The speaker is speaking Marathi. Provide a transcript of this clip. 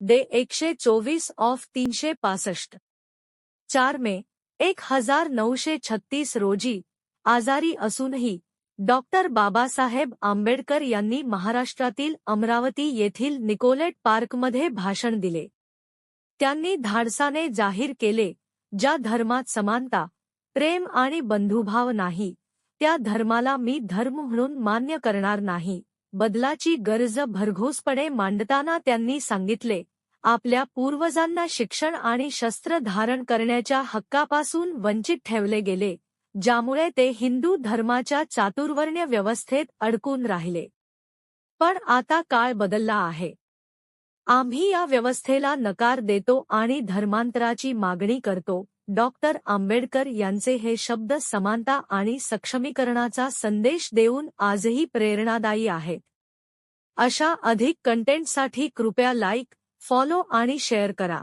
डे एकशे चोवीस ऑफ तीनशे पासष्ट. चार मे एक हजार नऊशे छत्तीस रोजी आजारी असूनही डॉक्टर बाबासाहेब आंबेडकर यांनी महाराष्ट्रातील अमरावती येथील निकोलेट पार्कमध्ये भाषण दिले. त्यांनी धाडसाने जाहीर केले ज्या धर्मात समानता प्रेम आणि बंधुभाव नाही त्या धर्माला मी धर्म म्हणून मान्य करणार नाही. बदलाची गरज भरघोसपणे मांडताना त्यांनी सांगितले आपल्या पूर्वजांना शिक्षण आणि शस्त्र धारण करण्याच्या हक्कापासून वंचित ठेवले गेले ज्यामुळे ते हिंदू धर्माच्या चातुर्वर्ण्य व्यवस्थेत अडकून राहिले. पण आता काळ बदलला आहे. आम्ही या व्यवस्थेला नकार देतो आणि धर्मांतराची मागणी करतो डॉक्टर आंबेडकर यांचे हे शब्द समानता आणि सक्षमीकरणाचा संदेश देऊन आजही प्रेरणादायी आहेत. अशा अधिक कंटेंटसाठी कृपया लाईक फॉलो आणि शेअर करा.